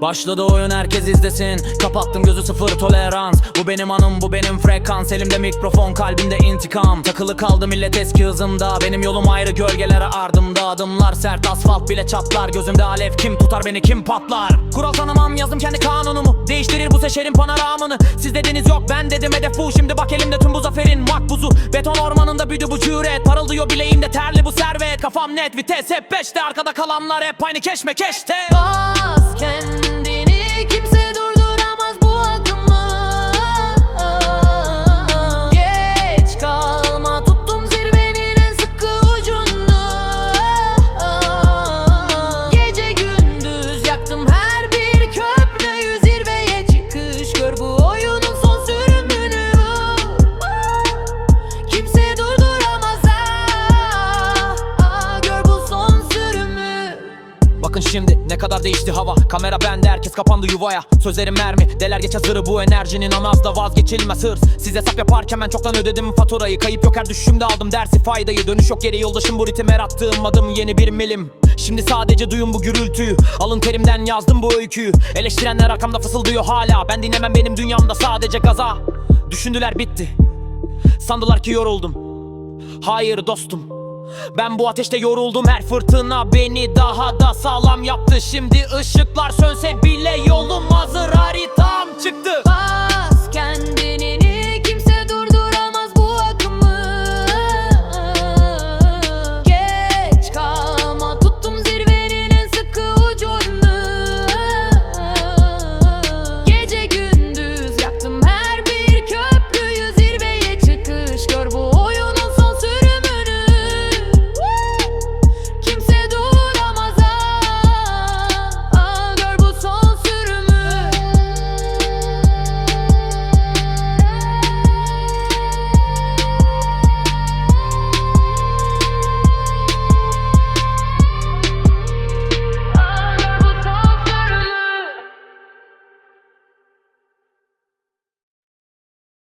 Başladı oyun herkes izlesin. Kapattım gözü sıfır tolerans. Bu benim anım bu benim frekans. Elimde mikrofon kalbimde intikam. Takılı kaldı millet eski hızımda. Benim yolum ayrı gölgelere ardımda. Adımlar sert asfalt bile çatlar. Gözümde alev kim tutar beni kim patlar? Kural tanımam yazdım kendi kanunumu. Değiştirir bu seçerim panoramını. Siz dediniz yok ben dedim. Hedef bu. Şimdi bak elimde tüm bu zaferin makbuzu. Beton ormanında büyüdü bu cüret. Parıldıyor bileğimde terli bu servet. Kafam net vites hep beşte. Arkada kalanlar hep aynı keşme keşte Bakın şimdi? Ne kadar değişti hava? Kamera bende herkes kapandı yuvaya. Sözlerim mermi deler geç hazırı bu enerjinin Anazda vazgeçilmez hırs. Siz hesap yaparken ben çoktan ödedim faturayı. Kayıp yok her düşüşümde aldım dersi faydayı. Dönüş yok geri yoldaşım bu ritim her attığım adım yeni bir milim. Şimdi sadece duyun bu gürültüyü. Alın terimden yazdım bu öyküyü. Eleştirenler arkamda fısıldıyor hala. Ben dinlemem benim dünyamda sadece gaza. Düşündüler bitti. Sandılar ki yoruldum. Hayır dostum ben bu ateşte yoruldum her fırtına beni daha da sağlam yaptı. Şimdi ışıklar sönse bile yolum hazır harita